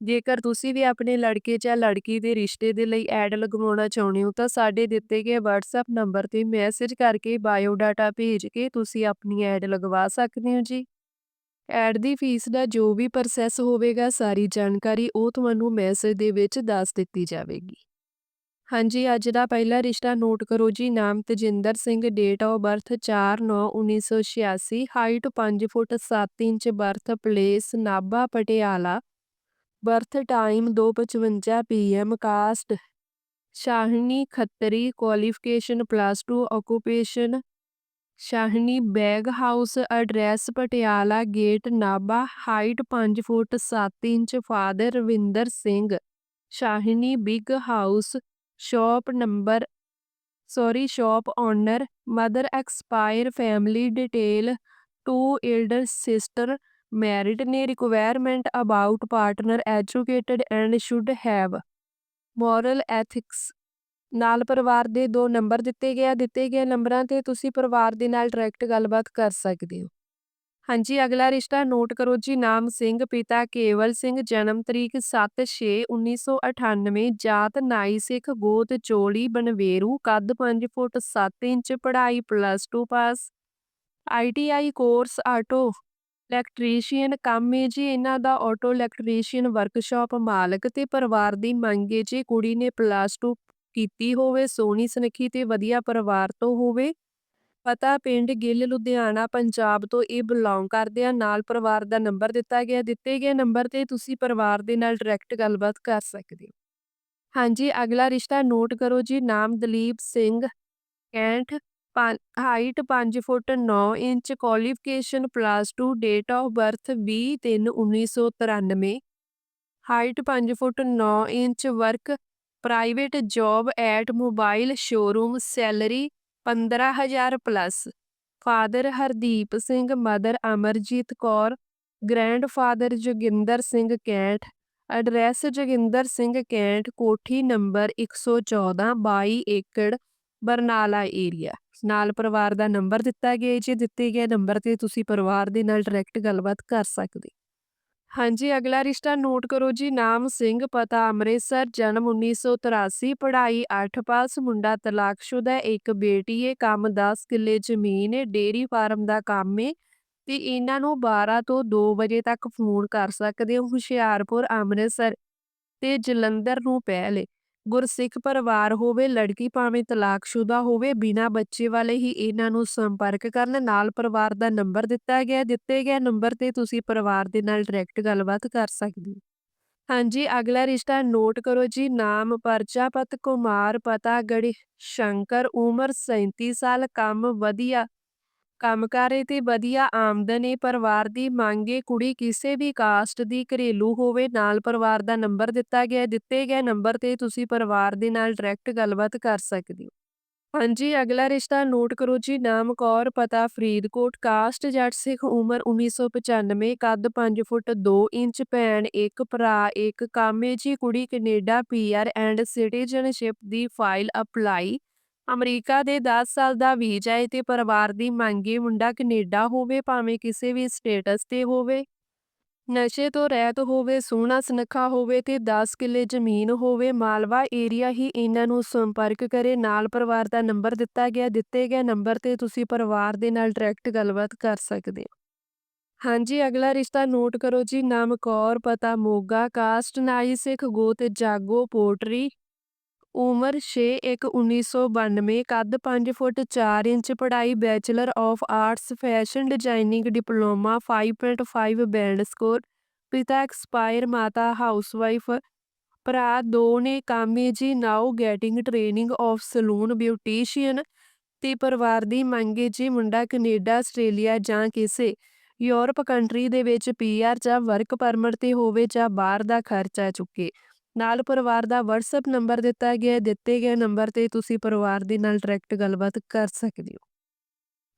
ਜੇਕਰ ਤੁਸੀਂ ਵੀ ਆਪਣੇ ਲੜਕੇ ਜਾਂ ਲੜਕੀ ਦੇ ਰਿਸ਼ਤੇ ਦੇ ਲਈ ਐਡ ਲਗਵਾਉਣਾ ਚਾਹੁੰਦੇ ਹੋ, ਤਾਂ ਸਾਡੇ ਦਿੱਤੇ ਗਏ WhatsApp ਨੰਬਰ ਤੇ ਮੈਸੇਜ ਕਰਕੇ ਬਾਇਓ ਡਾਟਾ ਭੇਜ ਕੇ ਤੁਸੀਂ ਆਪਣੀ ਐਡ ਲਗਵਾ ਸਕਦੇ ਹੋ ਜੀ। ਐਡ ਦੀ ਫੀਸ ਦਾ ਜੋ ਵੀ ਪ੍ਰੋਸੈਸ ਹੋਵੇਗਾ, ਸਾਰੀ ਜਾਣਕਾਰੀ ਉਹ ਤੁਹਾਨੂੰ ਮੈਸੇਜ ਦੇ ਵਿੱਚ ਦੱਸ ਦਿੱਤੀ ਜਾਵੇਗੀ। ਹਾਂਜੀ, ਅੱਜ ਦਾ ਪਹਿਲਾ ਰਿਸ਼ਤਾ ਨੋਟ ਕਰੋ ਜੀ, ਨਾਮ Tajinder Singh date of birth 4/9/1986 height 5 foot 7 inch birth place Nabha Patiala birth time 2:55 PM caste. Shahni Khatri qualification plus 2 occupation Shahni bag house address Patiala gate Nabha height 5 foot 7 inch father Ravinder Singh. Shahni big house shop number, sorry shop owner, mother expire family detail, two elder sister married ਨੇ requirement about partner educated and should have moral ethics ਨਾਲ ਪਰਿਵਾਰ ਦੇ ਦੋ number ਦਿੱਤੇ ਗਏ ਆ, ਦਿੱਤੇ ਗਏ ਨੰਬਰਾਂ ਤੇ ਤੁਸੀਂ ਪਰਿਵਾਰ ਦੇ ਨਾਲ ਡਾਇਰੈਕਟ ਗੱਲਬਾਤ ਕਰ ਸਕਦੇ ਹੋ। ਹਾਂਜੀ, ਅਗਲਾ ਰਿਸ਼ਤਾ ਨੋਟ ਕਰੋ ਜੀ, ਨਾਮ ਸਿੰਘ, ਪਿਤਾ ਕੇਵਲ ਸਿੰਘ, ਜਨਮ ਤਰੀਕ 7/6/1998 ਜਾਤ ਨਾਈ ਸਿੱਖ, ਗੋਤ ਚੋਲੀ, ਬਨਵੇਰੂ, ਕੱਦ 5 ਫੁੱਟ 7 ਇੰਚ, ਪੜ੍ਹਾਈ plus 2 pass ITI course auto electrician ਕੰਮ ਹੈ ਜੀ, ਇਹਨਾਂ ਦਾ ਆਟੋ ਇਲੈਕਟ੍ਰੀਸ਼ੀਅਨ ਵਰਕਸ਼ਾਪ ਮਾਲਕ ਤੇ ਪਰਿਵਾਰ ਦੀ ਮੰਗ ਏ ਜੀ ਕੁੜੀ ਨੇ ਪਲੱਸ 2 ਕੀਤੀ ਹੋਵੇ, ਸੋਹਣੀ ਸੁਨੱਖੀ ਤੇ ਵਧੀਆ ਪਰਿਵਾਰ ਤੋਂ ਹੋਵੇ। ਪਤਾ ਪਿੰਡ ਗਿੱਲ, ਲੁਧਿਆਣਾ, ਪੰਜਾਬ ਤੋਂ ਇਹ ਬਿਲੋਂਗ ਕਰਦੇ ਆ, ਨਾਲ ਪਰਿਵਾਰ ਦਾ ਨੰਬਰ ਦਿੱਤਾ ਗਿਆ, ਦਿੱਤੇ ਗਏ ਨੰਬਰ ਤੇ ਤੁਸੀਂ ਪਰਿਵਾਰ ਦੇ ਨਾਲ ਡਾਇਰੈਕਟ ਗੱਲਬਾਤ ਕਰ ਸਕਦੇ ਹੋ। ਹਾਂਜੀ, ਅਗਲਾ ਰਿਸ਼ਤਾ ਨੋਟ ਕਰੋ ਜੀ, ਨਾਮ Dalip Singh Kainth. Height 5 foot 9 inch qualification plus 2 date of birth 20/3/1993 height 5 foot 9 inch work private job at mobile showroom salary 15000 plus father Hardeep Singh mother Amarjeet Kaur grandfather Joginder Singh Kainth address Joginder Singh Kainth ਕੋਠੀ number 114 22 ਏਕੜ Barnala area ਨਾਲ ਪਰਿਵਾਰ ਦਾ number ਦਿੱਤਾ ਗਿਆ ਜੇ ਦਿੱਤੇ ਗਏ number ਤੇ ਤੁਸੀਂ ਪਰਿਵਾਰ ਦੇ ਨਾਲ ਡਾਇਰੈਕਟ ਗੱਲਬਾਤ ਕਰ ਸਕਦੇ। ਹਾਂਜੀ, ਅਗਲਾ ਰਿਸ਼ਤਾ ਨੋਟ ਕਰੋ ਜੀ, ਨਾਮ ਸਿੰਘ, ਪਤਾ ਅੰਮ੍ਰਿਤਸਰ, ਜਨਮ 1983 ਪੜ੍ਹਾਈ 8 ਪਾਸ, ਮੁੰਡਾ ਤਲਾਕਸ਼ੁਦਾ ਇੱਕ ਬੇਟੀ ਏ, ਕੰਮ 10 ਕਿੱਲੇ ਜ਼ਮੀਨ ਏ ਡੇਰੀ ਫਾਰਮ ਦਾ ਕੰਮ ਏ, ਤੇ ਇਹਨਾਂ ਨੂੰ 12 ਤੋਂ 2 ਵਜੇ ਤੱਕ ਫੋਨ ਕਰ ਸਕਦੇ ਹੋ, ਹੁਸ਼ਿਆਰਪੁਰ, ਅੰਮ੍ਰਿਤਸਰ ਤੇ ਜਲੰਧਰ ਨੂੰ ਪਹਿਲੇ। ਗੁਰਸਿੱਖ ਪਰਿਵਾਰ ਹੋਵੇ, ਲੜਕੀ ਭਾਵੇਂ ਤਲਾਕਸ਼ੁਦਾ ਹੋਵੇ, ਬਿਨਾਂ ਬੱਚੇ ਵਾਲੇ ਹੀ ਇਹਨਾਂ ਨੂੰ ਸੰਪਰਕ ਕਰਨ, ਨਾਲ ਪਰਿਵਾਰ ਦਾ ਨੰਬਰ ਦਿੱਤਾ ਗਿਆ, ਦਿੱਤੇ ਗਏ ਨੰਬਰ ਤੇ ਤੁਸੀਂ ਪਰਿਵਾਰ ਦੇ ਨਾਲ ਡਾਇਰੈਕਟ ਗੱਲਬਾਤ ਕਰ ਸਕਦੇ ਹੋ। ਹਾਂਜੀ, ਅਗਲਾ ਰਿਸ਼ਤਾ ਨੋਟ ਕਰੋ ਜੀ, ਨਾਮ ਪਰਚਾਪਤ ਕੁਮਾਰ, ਪਤਾ ਗੜੀ ਸ਼ੰਕਰ, ਉਮਰ 37 ਸਾਲ, ਕੰਮ, ਵਧੀਆ। ਕੰਮ ਕਰੇ ਤੇ ਵਧੀਆ ਆਮਦਨ ਏ, ਪਰਿਵਾਰ ਦੀ ਮੰਗ ਏ, ਕੁੜੀ ਕਿਸੇ ਵੀ ਕਾਸਟ ਦੀ ਘਰੇਲੂ ਹੋਵੇ, ਨਾਲ ਪਰਿਵਾਰ ਦਾ ਨੰਬਰ ਦਿੱਤਾ ਗਿਆ, ਦਿੱਤੇ ਗਏ ਨੰਬਰ ਤੇ ਤੁਸੀਂ ਪਰਿਵਾਰ ਦੇ ਨਾਲ ਡਾਇਰੈਕਟ ਗੱਲਬਾਤ ਕਰ ਸਕਦੇ ਹੋ। ਹਾਂਜੀ, ਅਗਲਾ ਰਿਸ਼ਤਾ ਨੋਟ ਕਰੋ ਜੀ, ਨਾਮ ਕੌਰ, ਪਤਾ ਫਰੀਦਕੋਟ ਕਾਸਟ ਜੱਟ ਸਿੱਖ, ਉਮਰ 1995 ਕੱਦ 5 ਫੁੱਟ 2 ਇੰਚ, ਭੈਣ ਇੱਕ, ਭਰਾ ਇੱਕ, ਕਾਮੇ ਜੀ, ਕੁੜੀ ਕੈਨੇਡਾ ਪੀਆਰ ਐਂਡ ਸਿਟੀਜ਼ਨਸ਼ਿਪ ਦੀ ਫਾਈਲ ਅਪਲਾਈ ਅਮਰੀਕਾ ਦੇ 10 ਸਾਲ ਦਾ ਵੀਜ਼ਾ ਹੈ ਤੇ ਪਰਿਵਾਰ ਦੀ ਮੰਗੇ ਮੁੰਡਾ ਕੈਨੇਡਾ ਹੋਵੇ, ਭਾਵੇਂ ਕਿਸੇ ਵੀ ਸਟੇਟਸ ਤੇ ਹੋਵੇ। ਨਸ਼ੇ ਤੋਂ ਰਹਿਤ ਹੋਵੇ, ਸੋਹਣਾ ਸੁਨੱਖਾ ਹੋਵੇ ਤੇ 10 ਕਿੱਲੇ ਜ਼ਮੀਨ ਹੋਵੇ, ਮਾਲਵਾ ਏਰੀਆ ਹੀ ਇਹਨਾਂ ਨੂੰ ਸੰਪਰਕ ਕਰੇ। ਨਾਲ ਪਰਿਵਾਰ ਦਾ ਨੰਬਰ ਦਿੱਤਾ ਗਿਆ, ਦਿੱਤੇ ਗਏ ਨੰਬਰ ਤੇ ਤੁਸੀਂ ਪਰਿਵਾਰ ਦੇ ਨਾਲ ਡਾਇਰੈਕਟ ਗੱਲਬਾਤ ਕਰ ਸਕਦੇ ਹੋ। ਹਾਂਜੀ, ਅਗਲਾ ਰਿਸ਼ਤਾ ਨੋਟ ਕਰੋ ਜੀ, ਨਾਮ ਕੌਰ, ਪਤਾ ਮੋਗਾ, ਕਾਸਟ, ਨਾਈ ਸਿੱਖ, ਗੋਤ, ਜਾਗੋ, ਪੋਟਰੀ। ਉਮਰ 6/1/1992 ਕੱਦ 5 ਫੁੱਟ 4 ਇੰਚ, ਪੜ੍ਹਾਈ bachelor of arts, fashion designing diploma 5.5 band score, ਪਿਤਾ ਐਕਸਪਾਇਰ, ਮਾਤਾ ਹਾਊਸਵਾਈਫ, ਭਰਾ ਦੋ ਨੇ ਕਾਮੇ ਜੀ, now getting training of salon beautician ਤੇ ਪਰਿਵਾਰ ਦੀ ਮੰਗੇ ਜੀ ਮੁੰਡਾ ਕੈਨੇਡਾ, ਆਸਟ੍ਰੇਲੀਆ ਜਾਂ ਕਿਸੇ ਯੂਰਪ ਕੰਟਰੀ ਦੇ ਵਿੱਚ ਪੀਆਰ ਜਾਂ ਵਰਕ ਪਰਮਿਟ ਤੇ ਹੋਵੇ ਜਾਂ ਬਾਹਰ ਦਾ ਖਰਚਾ ਚੁੱਕੇ। ਨਾਲ ਪਰਿਵਾਰ ਦਾ WhatsApp ਨੰਬਰ ਦਿੱਤਾ ਗਿਆ ਦਿੱਤੇ ਗਏ ਨੰਬਰ ਤੇ ਤੁਸੀਂ ਪਰਿਵਾਰ ਦੇ ਨਾਲ ਡਾਇਰੈਕਟ ਗੱਲਬਾਤ ਕਰ ਸਕਦੇ ਹੋ।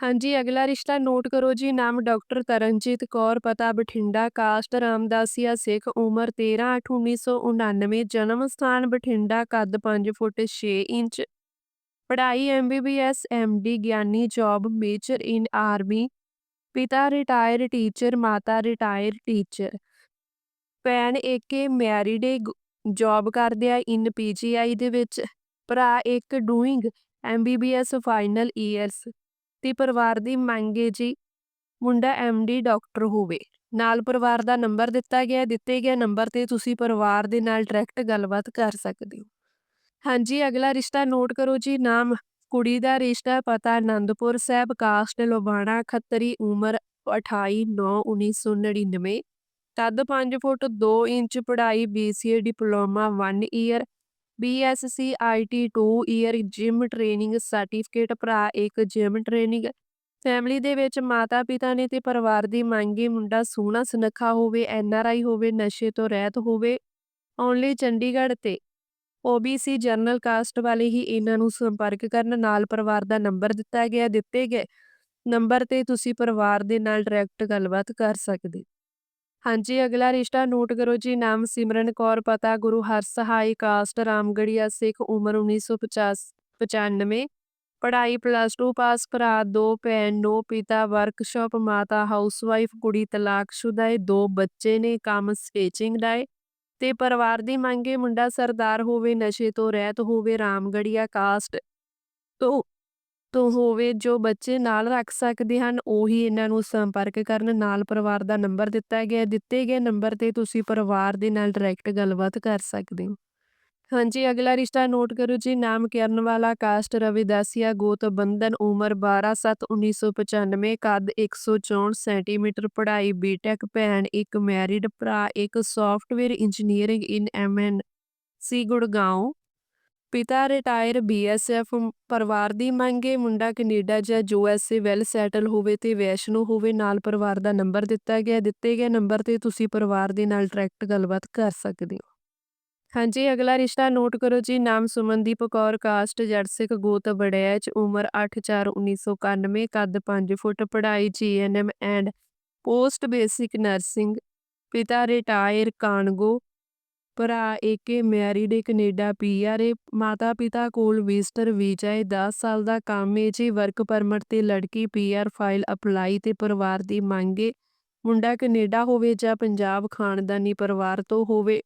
ਹਾਂਜੀ, ਅਗਲਾ ਰਿਸ਼ਤਾ ਨੋਟ ਕਰੋ ਜੀ, ਨਾਮ ਡਾਕਟਰ ਤਰਨਜੀਤ ਕੌਰ, ਪਤਾ ਬਠਿੰਡਾ, ਕਾਸਟ ਰਾਮਦਾਸੀਆ ਸਿੱਖ, ਉਮਰ 13/8/1999 ਜਨਮ ਸਥਾਨ ਬਠਿੰਡਾ, ਕੱਦ 5 ਫੁੱਟ 6 ਇੰਚ, ਪੜ੍ਹਾਈ ਐਮਬੀਬੀਐਸ ਐਮਡੀ ਗਿਆਨੀ ਜੌਬ ਮੇਜਰ ਇਨ ਆਰਮੀ ਪਿਤਾ ਰਿਟਾਇਰ ਟੀਚਰ ਮਾਤਾ ਰਿਟਾਇਰ ਟੀਚਰ ਭੈਣ ਏਕੇ ਮੈਰਿਡ ਜੌਬ ਕਰਦੇ ਆ ਇਨ ਪੀਜੀਆਈ ਦੇ ਵਿੱਚ। ਭਰਾ, ਇੱਕ ਡੂਇੰਗ ਐਮਬੀਬੀਐਸ ਫਾਈਨਲ ਈਅਰਸ ਤੇ ਪਰਿਵਾਰ ਦੀ ਮੰਗ ਹੈ ਜੀ, ਮੁੰਡਾ ਐਮਡੀ ਡਾਕਟਰ ਹੋਵੇ। ਨਾਲ ਪਰਿਵਾਰ ਦਾ ਨੰਬਰ ਦਿੱਤਾ ਗਿਆ, ਦਿੱਤੇ ਗਏ ਨੰਬਰ ਤੇ ਤੁਸੀਂ ਪਰਿਵਾਰ ਦੇ ਨਾਲ ਡਾਇਰੈਕਟ ਗੱਲਬਾਤ ਕਰ ਸਕਦੇ ਹੋ। ਹਾਂਜੀ, ਅਗਲਾ ਰਿਸ਼ਤਾ ਨੋਟ ਕਰੋ ਜੀ, ਨਾਮ ਕੁੜੀ ਦਾ ਰਿਸ਼ਤਾ, ਪਤਾ ਆਨੰਦਪੁਰ ਸਾਹਿਬ ਕਾਸਟ ਲੋਬਾਣਾ ਖੱਤਰੀ, ਉਮਰ 28 9 1999 ਤਦ ਪੰਜ ਫੁੱਟ ਦੋ ਇੰਚ ਪੜ੍ਹਾਈ BCA diploma 1 year BSc IT 2 year gym training certificate ਭਰਾ ਇੱਕ ਜਿਮ ਟ੍ਰੇਨਿੰਗ ਫੈਮਿਲੀ ਦੇ ਵਿੱਚ ਮਾਤਾ ਪਿਤਾ ਨੇ ਤੇ ਪਰਿਵਾਰ ਦੀ ਮੰਗੇ ਮੁੰਡਾ ਸੋਹਣਾ, ਸੁਨੱਖਾ ਹੋਵੇ ਐਨਆਰਆਈ ਹੋਵੇ, ਨਸ਼ੇ ਤੋਂ ਰਹਿਤ ਹੋਵੇ। ਓਨਲੀ ਚੰਡੀਗੜ੍ਹ ਤੇ OBC ਜਨਰਲ ਕਾਸਟ ਵਾਲੇ ਹੀ ਇਹਨਾਂ ਨੂੰ ਸੰਪਰਕ ਕਰਨ ਨਾਲ ਪਰਿਵਾਰ ਦਾ ਨੰਬਰ ਦਿੱਤਾ ਗਿਆ, ਦਿੱਤੇ ਗਏ। ਨੰਬਰ ਤੇ ਤੁਸੀਂ ਪਰਿਵਾਰ ਦੇ ਨਾਲ ਡਾਇਰੈਕਟ ਗੱਲਬਾਤ ਕਰ ਸਕਦੇ। ਹਾਂਜੀ, ਅਗਲਾ ਰਿਸ਼ਤਾ ਨੋਟ ਕਰੋ ਜੀ, ਨਾਮ ਸਿਮਰਨ ਕੌਰ, ਪਤਾ ਗੁਰੂ ਹਰਸਹਾਈ ਕਾਸਟ ਰਾਮਗੜੀਆ ਸਿੱਖ, ਉਮਰ 1995 ਪੜ੍ਹਾਈ ਪਲੱਸ 2 ਪਾਸ ਭਰਾ ਦੋ ਭੈਣ, ਨੋ ਪਿਤਾ ਵਰਕਸ਼ਾਪ ਮਾਤਾ ਹਾਊਸਵਾਈਫ ਕੁੜੀ ਤਲਾਕਸ਼ੁਦਾ ਹੈ ਦੋ ਬੱਚੇ ਨੇ, ਕੰਮ ਸਟੇਚਿੰਗ ਦਾ ਹੈ ਤੇ ਪਰਿਵਾਰ ਦੀ ਮੰਗੇ ਮੁੰਡਾ ਸਰਦਾਰ ਹੋਵੇ, ਨਸ਼ੇ ਤੋਂ ਰਹਿਤ ਹੋਵੇ ਰਾਮਗੜੀਆ ਕਾਸਟ। ਤੋਂ ਤੋਂ ਹੋਵੇ, ਜੋ ਬੱਚੇ ਨਾਲ ਰੱਖ ਸਕਦੇ ਹਨ, ਉਹੀ ਇਹਨਾਂ ਨੂੰ ਸੰਪਰਕ ਕਰਨ, ਨਾਲ ਪਰਿਵਾਰ ਦਾ ਨੰਬਰ ਦਿੱਤਾ ਗਿਆ, ਦਿੱਤੇ ਗਏ ਨੰਬਰ ਤੇ ਤੁਸੀਂ ਪਰਿਵਾਰ ਦੇ ਨਾਲ ਡਾਇਰੈਕਟ ਗੱਲਬਾਤ ਕਰ ਸਕਦੇ ਹੋ। ਹਾਂਜੀ, ਅਗਲਾ ਰਿਸ਼ਤਾ ਨੋਟ ਕਰੋ ਜੀ, ਨਾਮ ਕਰਨ ਵਾਲਾ ਕਾਸਟ ਰਵਿਦਾਸੀਆ ਗੋਤ ਬੰਧਨ, ਉਮਰ 12/7/1995 ਕੱਦ 164 ਸੈਂਟੀਮੀਟਰ, ਪੜ੍ਹਾਈ ਬੀਟੈਕ ਭੈਣ ਇੱਕ ਮੈਰਿਡ ਭਰਾ, ਇੱਕ software engineering in MN C Gurgaon ਪਿਤਾ ਰਿਟਾਇਰ ਬੀਐਸਐਫ ਪਰਿਵਾਰ ਦੀ ਮੰਗੇ ਮੁੰਡਾ ਕੈਨੇਡਾ ਜਾਂ ਯੂਐਸਏ ਵੈਲ ਸੈਟਲ ਹੋਵੇ ਤੇ ਵੈਸ਼ਨੂ ਹੋਵੇ, ਨਾਲ ਪਰਿਵਾਰ ਦਾ ਨੰਬਰ ਦਿੱਤਾ ਗਿਆ। ਦਿੱਤੇ ਗਏ ਨੰਬਰ ਤੇ ਤੁਸੀਂ ਪਰਿਵਾਰ ਦੇ ਨਾਲ ਡਾਇਰੈਕਟ ਗੱਲਬਾਤ ਕਰ ਸਕਦੇ ਹੋ। ਹਾਂਜੀ, ਅਗਲਾ ਰਿਸ਼ਤਾ ਨੋਟ ਕਰੋ ਜੀ। ਨਾਮ ਸੁਮਨਦੀਪ ਕੌਰ, ਕਾਸਟ ਜਰਸਿਕ ਗੋਤ ਬੜੈਚ ਉਮਰ 8/4/1991 ਕੱਦ 5 ਫੁੱਟ, ਪੜ੍ਹਾਈ GNM and post basic nursing. ਪਿਤਾ ਰਿਟਾਇਰ ਕਾਨਗੋ ਭਰਾ ਏਕੇ ਮੈਰਿਡ ਏ ਕੈਨੇਡਾ ਪੀਆਰ ਏ ਮਾਤਾ ਪਿਤਾ ਕੋਲ ਵਿਜ਼ਟਰ ਵੀਜ਼ਾ ਏ 10 ਸਾਲ ਦਾ ਕੰਮ ਏ, ਜੀ ਵਰਕ ਪਰਮਿਟ ਤੇ ਲੜਕੀ ਪੀਆਰ ਫਾਈਲ ਅਪਲਾਈ ਤੇ ਪਰਿਵਾਰ ਦੀ ਮੰਗ ਏ, ਮੁੰਡਾ ਕੈਨੇਡਾ ਹੋਵੇ ਜਾਂ ਪੰਜਾਬ ਖਾਨਦਾਨੀ ਪਰਿਵਾਰ ਤੋਂ ਹੋਵੇ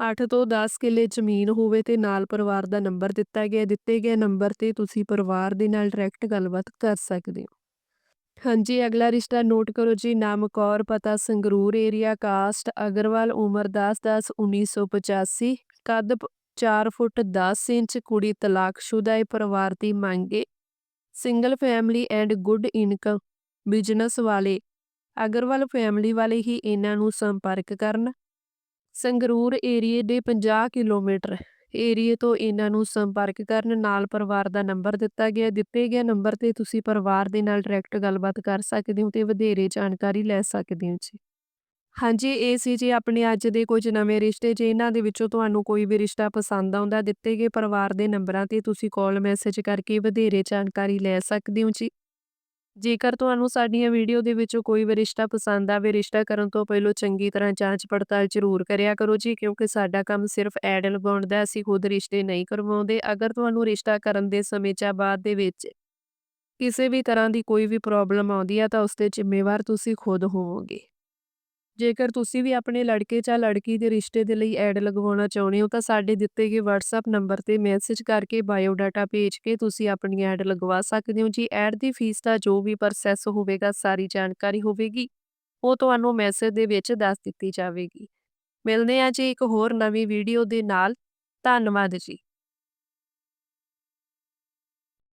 8 ਤੋਂ 10 ਕਿੱਲੇ ਜ਼ਮੀਨ ਹੋਵੇ ਤੇ ਨਾਲ ਪਰਿਵਾਰ ਦਾ ਨੰਬਰ ਦਿੱਤਾ ਗਿਆ, ਦਿੱਤੇ ਗਏ ਨੰਬਰ ਤੇ ਤੁਸੀਂ ਪਰਿਵਾਰ ਦੇ ਨਾਲ ਡਾਇਰੈਕਟ ਗੱਲਬਾਤ ਕਰ ਸਕਦੇ ਹੋ। ਹਾਂਜੀ, ਅਗਲਾ ਰਿਸ਼ਤਾ ਨੋਟ ਕਰੋ ਜੀ ਨਾਮ ਕੌਰ ਪਤਾ, ਸੰਗਰੂਰ ਏਰੀਆ ਕਾਸਟ, ਅਗਰਵਾਲ, ਉਮਰ 10/10/1985 ਕੱਦ 4 ਫੁੱਟ 10 ਇੰਚ, ਕੁੜੀ ਤਲਾਕਸ਼ੁਦਾ ਹੈ ਪਰਿਵਾਰ ਦੀ ਮੰਗੇ single family and good income business ਵਾਲੇ, ਅਗਰਵਾਲ ਫੈਮਿਲੀ ਵਾਲੇ ਹੀ ਇਹਨਾਂ ਨੂੰ ਸੰਪਰਕ ਕਰਨ। ਸੰਗਰੂਰ ਏਰੀਏ ਦੇ 50 ਕਿਲੋਮੀਟਰ ਏਰੀਏ ਤੋਂ ਇਹਨਾਂ ਨੂੰ ਸੰਪਰਕ ਕਰਨ, ਨਾਲ ਪਰਿਵਾਰ ਦਾ ਨੰਬਰ ਦਿੱਤਾ ਗਿਆ, ਦਿੱਤੇ ਗਏ ਨੰਬਰ ਤੇ ਤੁਸੀਂ ਪਰਿਵਾਰ ਦੇ ਨਾਲ ਡਾਇਰੈਕਟ ਗੱਲਬਾਤ ਕਰ ਸਕਦੇ ਹੋ ਤੇ ਵਧੇਰੇ ਜਾਣਕਾਰੀ ਲੈ ਸਕਦੇ ਹੋ ਜੀ। ਹਾਂਜੀ, ਇਹ ਸੀ ਜੀ ਆਪਣੇ ਅੱਜ ਦੇ ਕੁਝ ਨਵੇਂ ਰਿਸ਼ਤੇ, ਜੇ ਇਹਨਾਂ ਦੇ ਵਿੱਚੋਂ ਤੁਹਾਨੂੰ ਕੋਈ ਵੀ ਰਿਸ਼ਤਾ ਪਸੰਦ ਆਉਂਦਾ, ਦਿੱਤੇ ਗਏ ਪਰਿਵਾਰ ਦੇ ਨੰਬਰਾਂ ਤੇ ਤੁਸੀਂ ਕਾਲ ਮੈਸੇਜ ਕਰਕੇ ਵਧੇਰੇ ਜਾਣਕਾਰੀ ਲੈ ਸਕਦੇ ਹੋ ਜੀ। ਜੇਕਰ ਤੁਹਾਨੂੰ ਸਾਡੀਆਂ ਵੀਡੀਓ ਦੇ ਵਿੱਚੋਂ ਕੋਈ ਵੀ ਰਿਸ਼ਤਾ ਪਸੰਦ ਆਵੇ, ਰਿਸ਼ਤਾ ਕਰਨ ਤੋਂ ਪਹਿਲਾਂ ਚੰਗੀ ਤਰ੍ਹਾਂ ਜਾਂਚ ਪੜਤਾਲ ਜ਼ਰੂਰ ਕਰਿਆ ਕਰੋ ਜੀ, ਕਿਉਂਕਿ ਸਾਡਾ ਕੰਮ ਸਿਰਫ ਐਡ ਲਗਾਉਣ ਦਾ ਅਸੀਂ ਖੁਦ ਰਿਸ਼ਤੇ ਨਹੀਂ ਕਰਵਾਉਂਦੇ। ਅਗਰ ਤੁਹਾਨੂੰ ਰਿਸ਼ਤਾ ਕਰਨ ਦੇ ਸਮੇਂ ਜਾਂ ਬਾਅਦ ਦੇ ਵਿੱਚ ਕਿਸੇ ਵੀ ਤਰ੍ਹਾਂ ਦੀ ਕੋਈ ਵੀ ਪ੍ਰੋਬਲਮ ਆਉਂਦੀ ਹੈ ਤਾਂ ਉਸ ਦੇ ਜ਼ਿੰਮੇਵਾਰ ਤੁਸੀਂ ਖੁਦ ਹੋਵੋਗੇ। ਜੇਕਰ ਤੁਸੀਂ ਵੀ ਆਪਣੇ ਲੜਕੇ ਜਾਂ ਲੜਕੀ ਦੇ ਰਿਸ਼ਤੇ ਦੇ ਲਈ ਐਡ ਲਗਵਾਉਣਾ ਚਾਹੁੰਦੇ ਹੋ, ਤਾਂ ਸਾਡੇ ਦਿੱਤੇ ਗਏ WhatsApp ਨੰਬਰ ਤੇ ਮੈਸੇਜ ਕਰਕੇ ਬਾਇਓ ਡਾਟਾ ਭੇਜ ਕੇ ਤੁਸੀਂ ਆਪਣੀ ਐਡ ਲਗਵਾ ਸਕਦੇ ਹੋ। ਜੀ, ਐਡ ਦੀ ਫੀਸ ਦਾ ਜੋ ਵੀ ਪ੍ਰੋਸੈਸ ਹੋਵੇਗਾ, ਸਾਰੀ ਜਾਣਕਾਰੀ ਹੋਵੇਗੀ। ਉਹ ਤੁਹਾਨੂੰ ਮੈਸੇਜ ਦੇ ਵਿੱਚ ਦੱਸ ਦਿੱਤੀ ਜਾਵੇਗੀ। ਮਿਲਦੇ ਹਾਂ ਜੀ ਇੱਕ ਹੋਰ ਨਵੀਂ ਵੀਡੀਓ ਦੇ ਨਾਲ। ਧੰਨਵਾਦ ਜੀ।